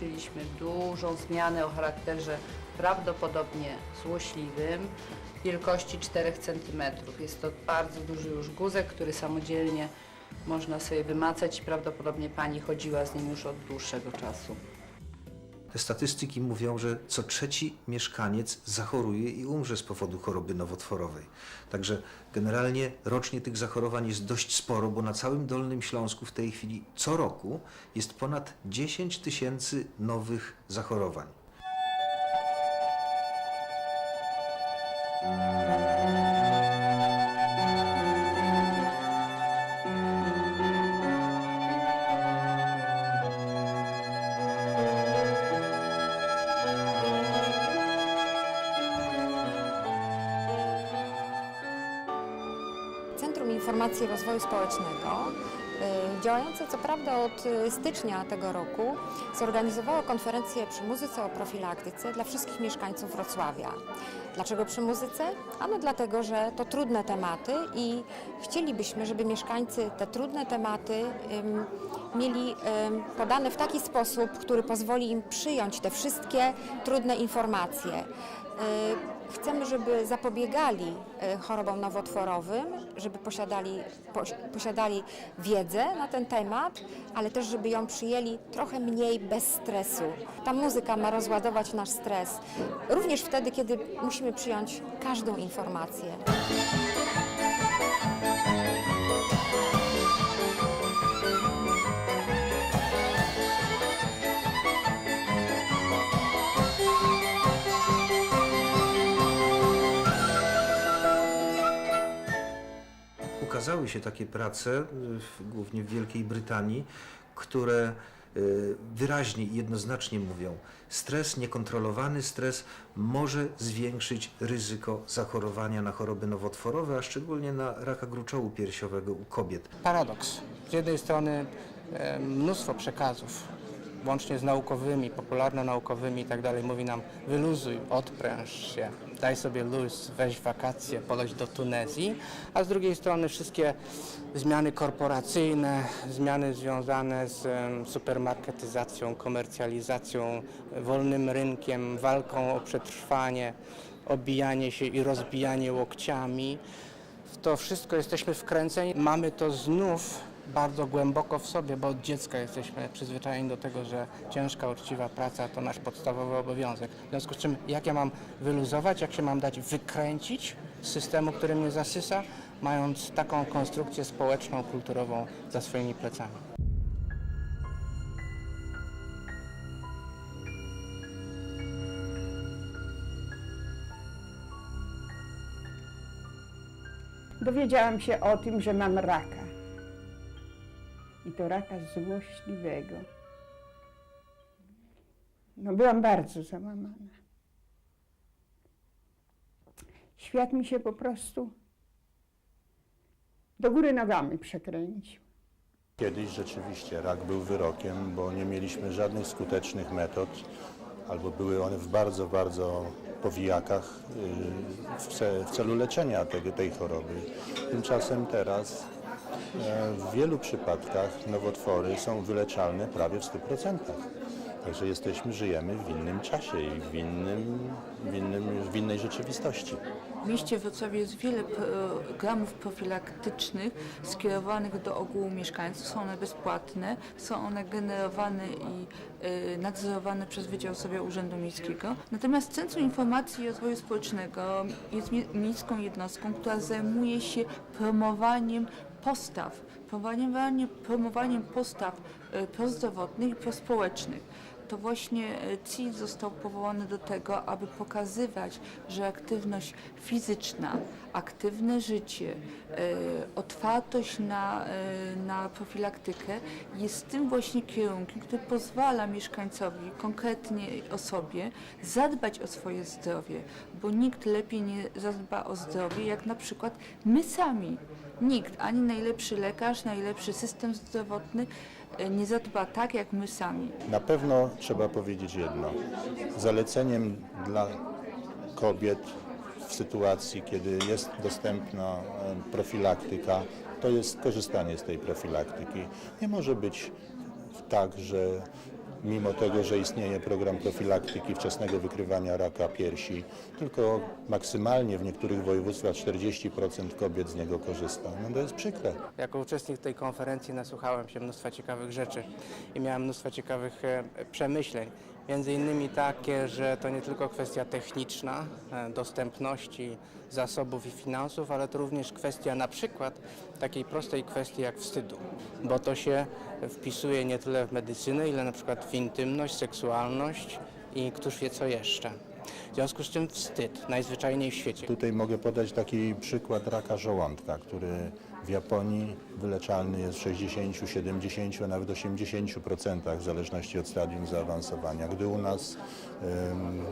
wykryliśmy dużą zmianę o charakterze prawdopodobnie złośliwym wielkości 4 cm. Jest to bardzo duży już guzek, który samodzielnie można sobie wymacać i prawdopodobnie pani chodziła z nim już od dłuższego czasu. Te statystyki mówią, że co trzeci mieszkaniec zachoruje i umrze z powodu choroby nowotworowej. Także generalnie rocznie tych zachorowań jest dość sporo, bo na całym Dolnym Śląsku w tej chwili co roku jest ponad 10 tysięcy nowych zachorowań. Informacji Rozwoju Społecznego, y, działające co prawda od y, stycznia tego roku, zorganizowało konferencję przy muzyce o profilaktyce dla wszystkich mieszkańców Wrocławia. Dlaczego przy muzyce? Ano dlatego, że to trudne tematy i chcielibyśmy, żeby mieszkańcy te trudne tematy mieli podane w taki sposób, który pozwoli im przyjąć te wszystkie trudne informacje. Y, Chcemy, żeby zapobiegali y, chorobom nowotworowym, żeby posiadali, posi- posiadali wiedzę na ten temat, ale też, żeby ją przyjęli trochę mniej bez stresu. Ta muzyka ma rozładować nasz stres, również wtedy, kiedy musimy przyjąć każdą informację. Ukazały się takie prace, y, głównie w Wielkiej Brytanii, które y, wyraźnie i jednoznacznie mówią, stres, niekontrolowany stres może zwiększyć ryzyko zachorowania na choroby nowotworowe, a szczególnie na raka gruczołu piersiowego u kobiet. paradoks. Z jednej strony e, mnóstwo przekazów, łącznie z naukowymi, popularno-naukowymi i tak dalej, mówi nam wyluzuj, odpręż się, daj sobie luz, weź wakacje, poleć do Tunezji, a z drugiej strony wszystkie zmiany korporacyjne, zmiany związane z supermarketyzacją, komercjalizacją, wolnym rynkiem, walką o przetrwanie, obijanie się i rozbijanie łokciami, w to wszystko jesteśmy wkręceni. Mamy to znów bardzo głęboko w sobie, bo od dziecka jesteśmy przyzwyczajeni do tego, że ciężka, uczciwa praca to nasz podstawowy obowiązek. W związku z czym, jak ja mam wyluzować, jak się mam dać wykręcić z systemu, który mnie zasysa, mając taką konstrukcję społeczną, kulturową za swoimi plecami. dowiedziałam się o tym, że mam raka. To raka złośliwego. No byłam bardzo załamana. Świat mi się po prostu do góry nogami przekręcił. Kiedyś rzeczywiście rak był wyrokiem, bo nie mieliśmy żadnych skutecznych metod, albo były one w bardzo, bardzo powijakach yy, w, ce, w celu leczenia tego, tej choroby. Tymczasem teraz w wielu przypadkach nowotwory są wyleczalne prawie w 100%. Także jesteśmy, żyjemy w innym czasie i w, innym, w, innym, w innej rzeczywistości. W mieście Wrocławiu jest wiele programów profilaktycznych skierowanych do ogółu mieszkańców. Są one bezpłatne, są one generowane i y, nadzorowane przez Wydział Urzędu Miejskiego. Natomiast Centrum Informacji i Rozwoju Społecznego jest mi- miejską jednostką, która zajmuje się promowaniem postaw, promowaniem, promowaniem postaw y, prozdrowotnych i prospołecznych to właśnie e, CIT został powołany do tego, aby pokazywać, że aktywność fizyczna, aktywne życie, e, otwartość na, e, na profilaktykę jest tym właśnie kierunkiem, który pozwala mieszkańcowi, konkretnie osobie, zadbać o swoje zdrowie, bo nikt lepiej nie zadba o zdrowie, jak na przykład my sami. Nikt, ani najlepszy lekarz, najlepszy system zdrowotny nie zadba tak, jak my sami. Na pewno trzeba powiedzieć jedno. Zaleceniem dla kobiet w sytuacji, kiedy jest dostępna e, profilaktyka, to jest korzystanie z tej profilaktyki. Nie może być tak, że mimo tego, że istnieje program profilaktyki wczesnego wykrywania raka piersi, tylko maksymalnie w niektórych województwach 40% kobiet z niego korzysta. No to jest przykre. Jako uczestnik tej konferencji nasłuchałem się mnóstwa ciekawych rzeczy i miałem mnóstwo ciekawych e, przemyśleń. Między innymi takie, że to nie tylko kwestia techniczna, e, dostępności zasobów i finansów, ale to również kwestia na przykład takiej prostej kwestii jak wstydu, bo to się wpisuje nie tyle w medycynę, ile na przykład w intymność, seksualność i któż wie co jeszcze. W związku z czym wstyd najzwyczajniej w świecie. Tutaj mogę podać taki przykład raka żołądka, który w Japonii wyleczalny jest w 60, 70, a nawet 80% w zależności od stadium zaawansowania, gdy u nas ym,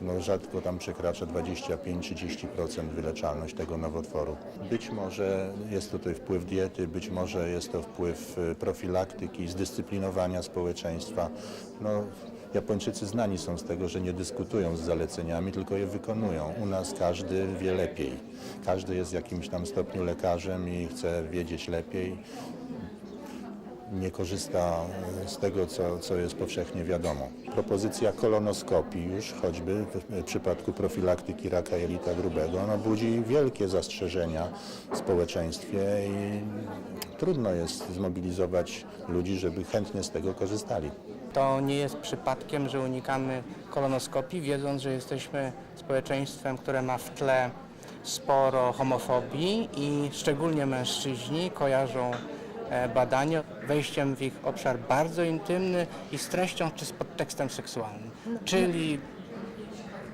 no, rzadko tam przekracza 25-30% wyleczalność tego nowotworu. Być może jest tutaj wpływ diety, być może jest to wpływ y, profilaktyki, zdyscyplinowania społeczeństwa. No, Japończycy znani są z tego, że nie dyskutują z zaleceniami, tylko je wykonują. U nas każdy wie lepiej. Każdy jest w jakimś tam stopniu lekarzem i chce wiedzieć lepiej. Nie korzysta e, z tego, co, co jest powszechnie wiadomo. Propozycja kolonoskopii już, choćby w przypadku profilaktyki raka jelita grubego, ona budzi wielkie zastrzeżenia w społeczeństwie i trudno jest zmobilizować ludzi, żeby chętnie z tego korzystali. To nie jest przypadkiem, że unikamy kolonoskopii, wiedząc, że jesteśmy społeczeństwem, które ma w tle sporo homofobii i szczególnie mężczyźni kojarzą badania wejściem w ich obszar bardzo intymny i z treścią czy z podtekstem seksualnym, czyli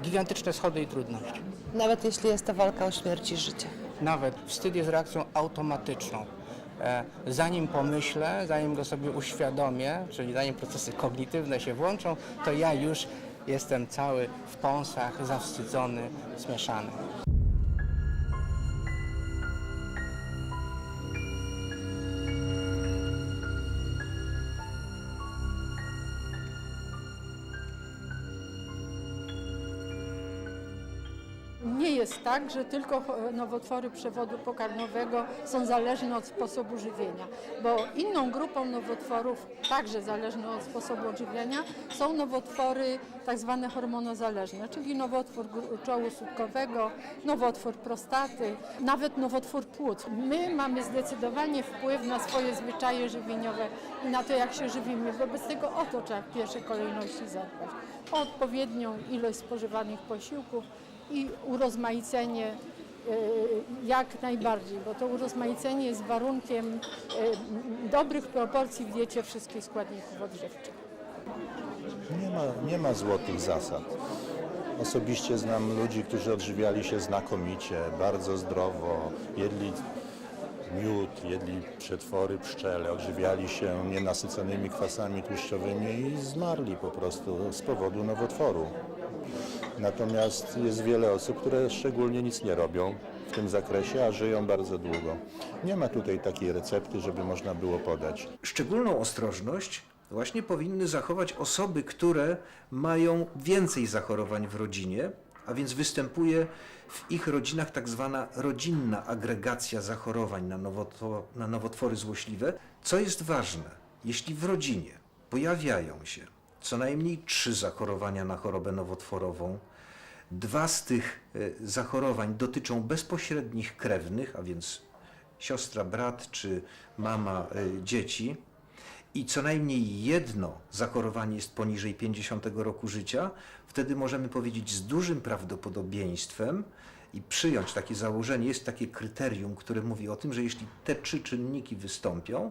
gigantyczne schody i trudności. Nawet jeśli jest to walka o śmierć i życie. Nawet wstyd jest reakcją automatyczną. E, Zanim pomyślę, zanim go sobie uświadomię, czyli zanim procesy kognitywne się włączą, to ja już jestem cały w pąsach, zawstydzony, zmieszany. Tak, że tylko cho- nowotwory przewodu pokarmowego są zależne od sposobu żywienia, bo inną grupą nowotworów, także zależne od sposobu odżywiania, są nowotwory tak zwane hormonozależne, czyli nowotwór gruczołu słupkowego, nowotwór prostaty, nawet nowotwór płuc. My mamy zdecydowanie wpływ na swoje zwyczaje żywieniowe i na to, jak się żywimy. Wobec tego o to trzeba w pierwszej kolejności zadbać. O odpowiednią ilość spożywanych posiłków, i urozmaicenie e, jak najbardziej, bo to urozmaicenie jest warunkiem e, dobrych proporcji w diecie wszystkich składników odżywczych. Nie ma, nie ma złotych zasad. Osobiście znam ludzi, którzy odżywiali się znakomicie, bardzo zdrowo, jedli miód, jedli przetwory pszczele, odżywiali się nienasyconymi kwasami tłuszczowymi i zmarli po prostu z powodu nowotworu. Natomiast jest wiele osób, które szczególnie nic nie robią w tym zakresie, a żyją bardzo długo. Nie ma tutaj takiej recepty, żeby można było podać. Szczególną ostrożność właśnie powinny zachować osoby, które mają więcej zachorowań w rodzinie, a więc występuje w ich rodzinach tak zwana rodzinna agregacja zachorowań na, nowotwo, na nowotwory złośliwe. Co jest ważne, jeśli w rodzinie pojawiają się co najmniej trzy zachorowania na chorobę nowotworową, dwa z tych e, zachorowań dotyczą bezpośrednich krewnych, a więc siostra, brat czy mama y, dzieci. I co najmniej jedno zachorowanie jest poniżej 50 roku życia, wtedy możemy powiedzieć z dużym prawdopodobieństwem i przyjąć takie założenie, jest takie kryterium, które mówi o tym, że jeśli te trzy czynniki wystąpią,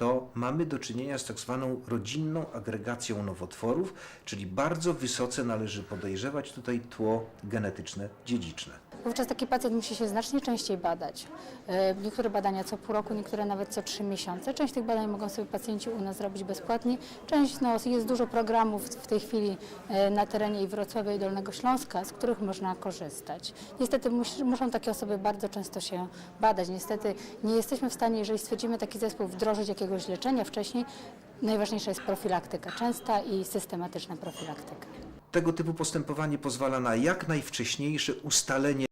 to mamy do czynienia z tak zwaną rodzinną agregacją nowotworów, czyli bardzo wysoce należy podejrzewać tutaj tło genetyczne dziedziczne. Wówczas taki pacjent musi się znacznie częściej badać. E, Niektóre badania co pół roku, niektóre nawet co trzy miesiące. Część tych badań mogą sobie pacjenci u nas zrobić bezpłatnie. Część, no, jest dużo programów w tej chwili e, na terenie i Wrocławia i Dolnego Śląska, z których można korzystać. Niestety mus, muszą takie osoby bardzo często się badać. Niestety nie jesteśmy w stanie, jeżeli stwierdzimy taki zespół, wdrożyć jakiegoś leczenia wcześniej. Najważniejsza jest profilaktyka, częsta i systematyczna profilaktyka. Tego typu postępowanie pozwala na jak najwcześniejsze ustalenie